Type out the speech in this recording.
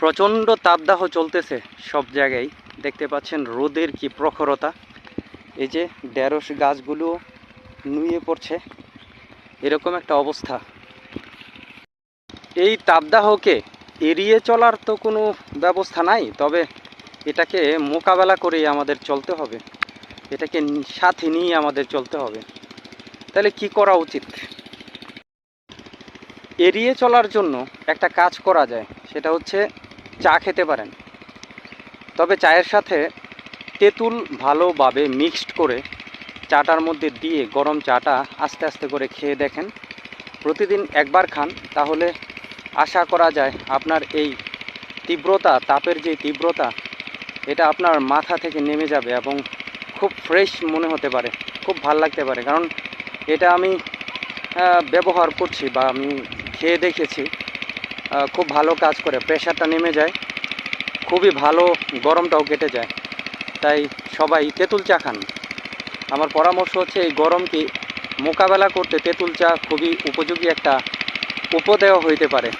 প্রচণ্ড তাপদাহ চলতেছে সব জায়গায়। দেখতে পাচ্ছেন রোদের কি প্রখরতা। এই যে ঢেঁড়স গাছগুলো নুয়ে পড়ছে, এরকম একটা অবস্থা। এই তাপদাহকে এড়িয়ে চলার তো কোনো ব্যবস্থা নাই, তবে এটাকে মোকাবেলা করেই আমাদের চলতে হবে। এটাকে সাথে নিয়ে আমাদের চলতে হবে। তাহলে কি করা উচিত? এড়িয়ে চলার জন্য একটা কাজ করা যায়, সেটা হচ্ছে চা খেতে পারেন। তবে চায়ের সাথে তেঁতুল ভালোভাবে মিক্সড করে চাটার মধ্যে দিয়ে গরম চাটা আস্তে আস্তে করে খেয়ে দেখেন। প্রতিদিন একবার খান, তাহলে আশা করা যায় আপনার এই তীব্রতা, তাপের যে তীব্রতা, এটা আপনার মাথা থেকে নেমে যাবে এবং খুব ফ্রেশ মনে হতে পারে, খুব ভালো লাগতে পারে। কারণ এটা আমি ব্যবহার করছি বা আমি খেয়ে দেখেছি। খুব ভালো কাজ করে প্রেশারটা নেমে যায়। খুবই ভালো গরমটাও কেটে যায়। তাই সবাই তেঁতুল চা খান। আমার পরামর্শ হচ্ছে এই গরমকে মোকাবেলা করতে তেঁতুল চা খুবই উপযোগী একটা উপদেয় হইতে পারে।